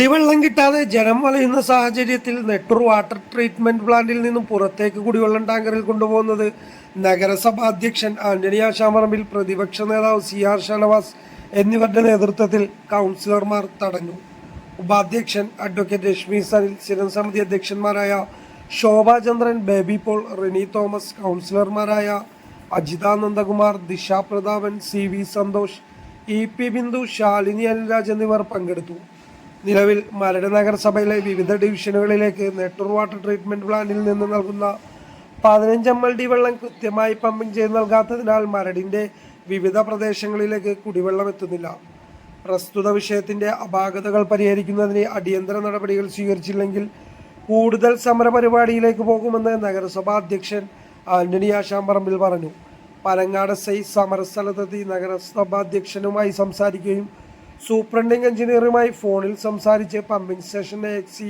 കുടിവെള്ളം കിട്ടാതെ ജനം വലയുന്ന സാഹചര്യത്തിൽ നെട്ടൂർ വാട്ടർ ട്രീറ്റ്മെന്റ് പ്ലാന്റിൽ നിന്നും പുറത്തേക്ക് കുടിവെള്ളം ടാങ്കറിൽ കൊണ്ടുപോകുന്നത് നഗരസഭാ അധ്യക്ഷൻ ആന്റണി ആശാമറമ്പിൽ പ്രതിപക്ഷ നേതാവ് സി ആർ ഷനവാസ് എന്നിവരുടെ നേതൃത്വത്തിൽ കൗൺസിലർമാർ തടഞ്ഞു. ഉപാധ്യക്ഷൻ അഡ്വക്കേറ്റ് രശ്മി സനിൽ സ്ഥിരം സമിതി അധ്യക്ഷന്മാരായ ശോഭാചന്ദ്രൻ ബേബി പോൾ റിനി തോമസ് കൗൺസിലർമാരായ Ajithanandakumar Nandakumar Disha Prathapan C V Santhosh E P Bindu Shalini Anilraj എന്നിവർ പങ്കെടുത്തു. നിലവിൽ മരട് നഗരസഭയിലെ വിവിധ ഡിവിഷനുകളിലേക്ക് നെട്ടൂർ വാട്ടർ ട്രീറ്റ്മെന്റ് പ്ലാന്റിൽ നിന്ന് നൽകുന്ന പതിനഞ്ച് എം എൽ ഡി വെള്ളം കൃത്യമായി പമ്പിംഗ് ചെയ്ത് നൽകാത്തതിനാൽ മരടിന്റെ വിവിധ പ്രദേശങ്ങളിലേക്ക് കുടിവെള്ളം എത്തുന്നില്ല. പ്രസ്തുത വിഷയത്തിന്റെ അപാകതകൾ പരിഹരിക്കുന്നതിന് അടിയന്തര നടപടികൾ സ്വീകരിച്ചില്ലെങ്കിൽ കൂടുതൽ സമരപരിപാടിയിലേക്ക് പോകുമെന്ന് നഗരസഭാ അധ്യക്ഷൻ ആന്റണി ആശാമ്പറമ്പിൽ പറഞ്ഞു. പനങ്ങാട് സൈ സമരസ്ഥലത്തെത്തി നഗരസഭാ അധ്യക്ഷനുമായി സംസാരിക്കുകയും സൂപ്രണ്ടിംഗ് എഞ്ചിനീയറുമായി ഫോണിൽ സംസാരിച്ച് pumping station exe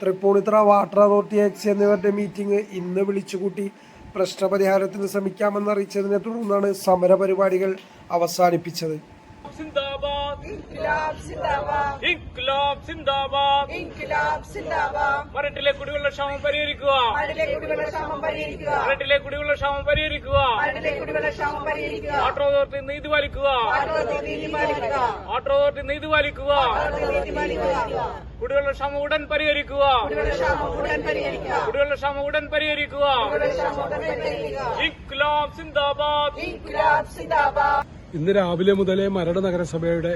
Tripunithura water authority exe എന്നിവരുടെ മീറ്റിംഗ് ഇന്ന് വിളിച്ചുകൂട്ടി. പ്രശ്നപരിഹാരത്തിന് ശ്രമിക്കാമെന്ന് അറിയിച്ചതിനെ തുടർന്നാണ് സമരപരിപാടികൾ അവസാനിപ്പിച്ചത്. സിന്ദാബാദ്. ഇൻക്ലാബ് സിന്ദാബാദ്. ഇൻക്ലാബ് സിന്ദാബാദ്. ഇൻക്ലാബ് സിന്ദാബാദ്. മരട്ടിലെ കുടിവെള്ള ക്ഷാമം പരിഹരിക്കുക. മരട്ടിലെ കുടിവെള്ള ക്ഷാമം പരിഹരിക്കുക. മരട്ടിലെ കുടിവെള്ള ക്ഷാമം പരിഹരിക്കുക. മരട്ടിലെ കുടിവെള്ള ക്ഷാമം പരിഹരിക്കുക. വാട്ടർ അതോറിറ്റി നീതി പാലിക്കുക. ഓട്ടോ നീതി പാലിക്കുക. വാട്ടർ അതോറിറ്റി നീതി പാലിക്കുക. ഭാരതത്തെ നീതി കുടിവെള്ള ക്ഷാമം ഉടൻ പരിഹരിക്കുക. കുടിവെള്ള ക്ഷാമം ഉടൻ പരിഹരിക്കുക. കുടിവെള്ള ക്ഷാമം ഉടൻ പരിഹരിക്കുക. കുടിവെള്ള ക്ഷാമം ഉടൻ പരിഹരിക്കുക. ഇൻക്ലാബ് സിന്ദാബാദ്. ഇൻക്ലാബ് സിന്ദാബാദ്. ഇന്ന് രാവിലെ മുതലേ മരട് നഗരസഭയുടെ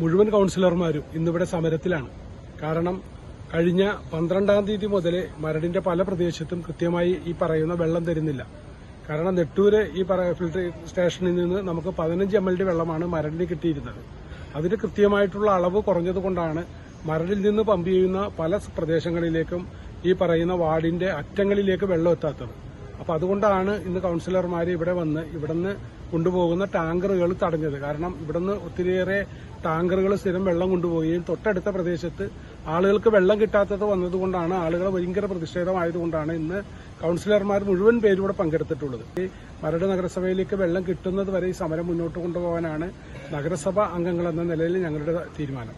മുഴുവൻ കൗൺസിലർമാരും ഇന്നിവിടെ സമരത്തിലാണ്. കാരണം കഴിഞ്ഞ പന്ത്രണ്ടാം തീയതി മുതൽ മരടിന്റെ പല പ്രദേശത്തും കൃത്യമായി ഈ പറയുന്ന വെള്ളം തരുന്നില്ല. കാരണം നെട്ടൂര് ഈ ഫിൽട്ടർ സ്റ്റേഷനിൽ നിന്ന് നമുക്ക് പതിനഞ്ച് എം എൽ ഡി വെള്ളമാണ് മരടിന് കിട്ടിയിരുന്നത്. അതിന് കൃത്യമായിട്ടുള്ള അളവ് കുറഞ്ഞതുകൊണ്ടാണ് മരടിൽ നിന്ന് പമ്പ് ചെയ്യുന്ന പല പ്രദേശങ്ങളിലേക്കും ഈ പറയുന്ന വാർഡിന്റെ അറ്റങ്ങളിലേക്ക് വെള്ളം എത്താത്തത്. അപ്പൊ അതുകൊണ്ടാണ് ഇന്ന് കൗൺസിലർമാർ ഇവിടെ വന്ന് ഇവിടുന്ന് കൊണ്ടുപോകുന്ന ടാങ്കറുകൾ തടഞ്ഞത്. കാരണം ഇവിടുന്ന് ഒത്തിരിയേറെ ടാങ്കറുകൾ സ്ഥിരം വെള്ളം കൊണ്ടുപോവുകയും തൊട്ടടുത്ത പ്രദേശത്ത് ആളുകൾക്ക് വെള്ളം കിട്ടാത്തത് വന്നതുകൊണ്ടാണ് ആളുകൾ ഭയങ്കര പ്രതിഷേധമായതുകൊണ്ടാണ് ഇന്ന് കൗൺസിലർമാർ മുഴുവൻ പേരും ഇവിടെ പങ്കെടുത്തിട്ടുള്ളത്. ഈ മരട് നഗരസഭയിലേക്ക് വെള്ളം കിട്ടുന്നത് വരെ ഈ സമരം മുന്നോട്ട് കൊണ്ടുപോകാനാണ് നഗരസഭാ അംഗങ്ങൾ എന്ന നിലയിൽ ഞങ്ങളുടെ തീരുമാനം.